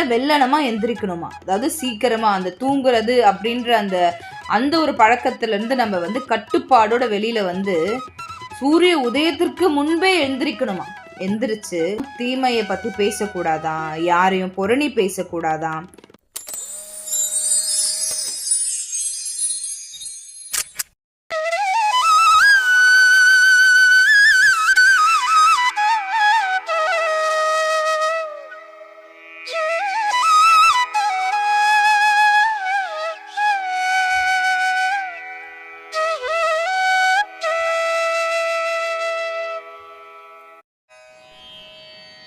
காலையில வெள்ளனமா எந்திரிக்கணுமா? அதாவது சீக்கிரமாக அந்த தூங்குறது அப்படின்ற அந்த அந்த ஒரு பழக்கத்துல இருந்து நம்ம வந்து கட்டுப்பாடோட வெளியில வந்து சூரிய உதயத்திற்கு முன்பே எந்திரிக்கணுமா? எந்திரிச்சு தீமையை பத்தி பேசக்கூடாதான் யாரையும் பொறணி பேசக்கூடாதான்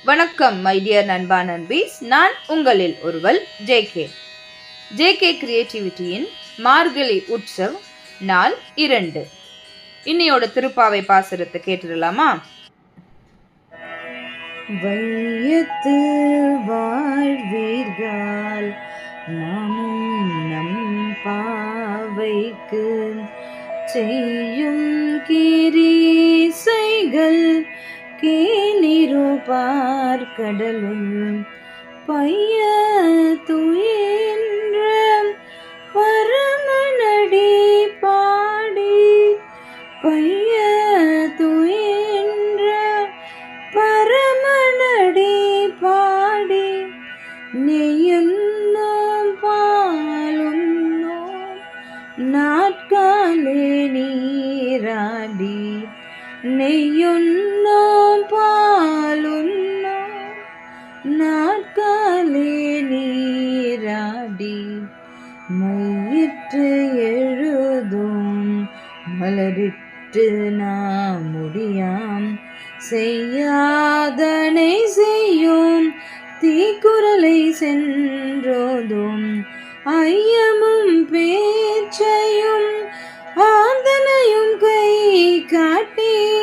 வணக்கம் மை டியர் நண்பா நண்பீஸ். நான் உங்களில் ஒருவள் ஜேகே ஜேகே கிரியேட்டிவிட்டியின் மார்கழி உற்சவ் நாள் இரண்டு. இன்னையோட திருப்பாவை பாசுரத்தை கேட்டுடலாமா? வையத்து வாழ்வீர்கள் நாமும் நம் பாவைக்கு செய்யும் கிரீசைகள் கேளிரு பார்க்கடலுள் பைய துயின்ற பரமனடி பாடி பைய துயின்ற பரமனடி பாடி நெய்யுண்ணோம் பாலுண்ணோம் நாட்காலே நீராடி நெய்யுண்ணோம் மலரிட்டு நாம் முடியாம். செய்யாதனை செய்யும். தீக்குரலை சென்றோதும். ஐயமும் பேச்சையும் ஆந்தனையும் கை காட்டி.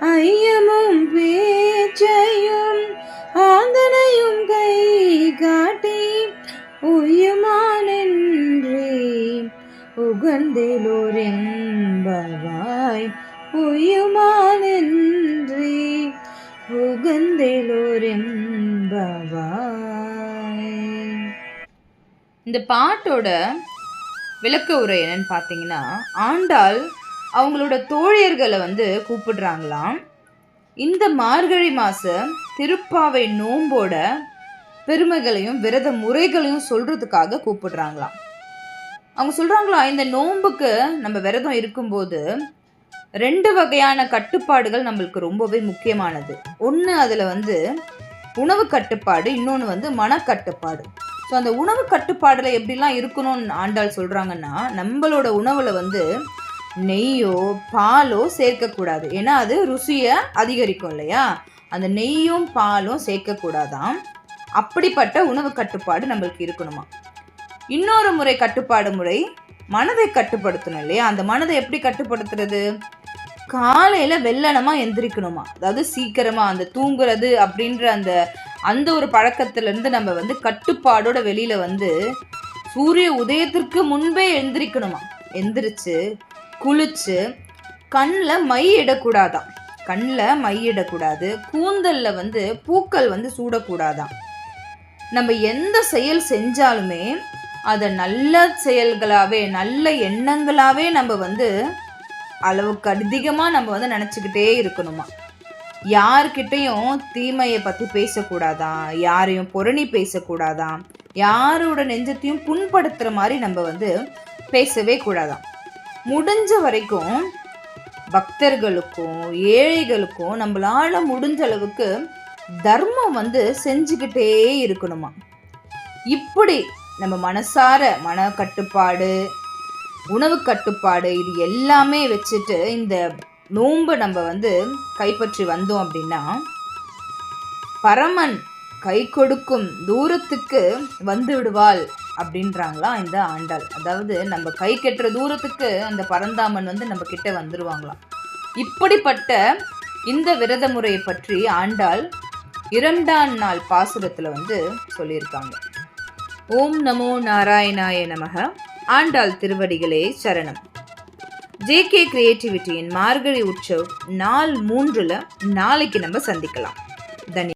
ஐயமும் பேச்சையும் உகந்தேலோர் உயுமானின்றி உயுமானென்றே இந்த பாட்டோட விளக்க உரை என்னன்னு பார்த்தீங்கன்னா ஆண்டாள் அவங்களோட தோழியர்களை வந்து கூப்பிடுறாங்களாம். இந்த மார்கழி மாதம் திருப்பாவை நோம்போட பெருமைகளையும் விரத முறைகளையும் சொல்கிறதுக்காக கூப்பிடுறாங்களாம். அவங்க சொல்கிறாங்களா இந்த நோன்புக்கு நம்ம விரதம் இருக்கும்போது ரெண்டு வகையான கட்டுப்பாடுகள் நம்மளுக்கு ரொம்பவே முக்கியமானது. ஒன்று அதில் வந்து உணவு கட்டுப்பாடு இன்னொன்று வந்து மனக்கட்டுப்பாடு. ஸோ அந்த உணவு கட்டுப்பாடில் எப்படிலாம் இருக்கணும்னு ஆண்டாள் சொல்கிறாங்கன்னா நம்மளோட உணவில் வந்து நெய்யோ பாலோ சேர்க்கக்கூடாது. ஏன்னா அது ருசியை அதிகரிக்கும் இல்லையா? அந்த நெய்யும் பாலும் சேர்க்கக்கூடாதாம். அப்படிப்பட்ட உணவு கட்டுப்பாடு நம்மளுக்கு இருக்கணுமா? இன்னொரு முறை கட்டுப்பாடு முறை மனதை கட்டுப்படுத்தணும் இல்லையா? அந்த மனதை எப்படி கட்டுப்படுத்துறது? காலையில் வெள்ளனமாக எந்திரிக்கணுமா? அதாவது சீக்கிரமாக அந்த தூங்குறது அப்படின்ற அந்த அந்த ஒரு பழக்கத்திலேருந்து நம்ம வந்து கட்டுப்பாடோட வெளியில் வந்து சூரிய உதயத்திற்கு முன்பே எந்திரிக்கணுமா? எந்திரிச்சு குளிச்சு கண்ணில் மை இடக்கூடாதான் கண்ணில் மை இடக்கூடாது கூந்தலில் வந்து பூக்கள் வந்து சூடக்கூடாதாம். நம்ம எந்த செயல் செஞ்சாலுமே அதை நல்ல செயல்களாகவே நல்ல எண்ணங்களாகவே நம்ம வந்து அளவுக்கு அதிகமாக நம்ம வந்து நினச்சிக்கிட்டே இருக்கணுமா? யார்கிட்டையும் தீமையை பற்றி பேசக்கூடாதான் யாரையும் புரணி பேசக்கூடாதான் யாரோட நெஞ்சத்தையும் புண்படுத்துகிற மாதிரி நம்ம வந்து பேசவே கூடாதாம் முடிஞ்ச வரைக்கும் பக்தர்களுக்கும் ஏழைகளுக்கும் நம்மளால் முடிஞ்ச அளவுக்கு தர்மம் வந்து செஞ்சுக்கிட்டே இருக்கணுமா? இப்படி நம்ம மனசார மன கட்டுப்பாடு உணவு கட்டுப்பாடு இது எல்லாமே வச்சுட்டு இந்த நோன்பை நம்ம வந்து கைப்பற்றி வந்தோம் அப்படின்னா பரமன் கை கொடுக்கும் தூரத்துக்கு வந்து விடுவாள் அப்படின்றாங்களாம் இந்த ஆண்டாள். அதாவது நம்ம கை கெட்டுற தூரத்துக்கு அந்த பரந்தாமன் வந்து நம்ம கிட்ட வந்துடுவாங்களாம் இப்படிப்பட்ட இந்த விரத முறையை பற்றி ஆண்டாள் இரண்டாம் நாள் பாசுரத்தில் வந்து சொல்லியிருக்காங்க. ஓம் நமோ நாராயணாய நமக. ஆண்டாள் திருவடிகளே சரணம். ஜே கே கிரியேட்டிவிட்டியின் மார்கழி உற்சவ் நாள் மூன்றில் நாளைக்கு நம்ம சந்திக்கலாம். தனி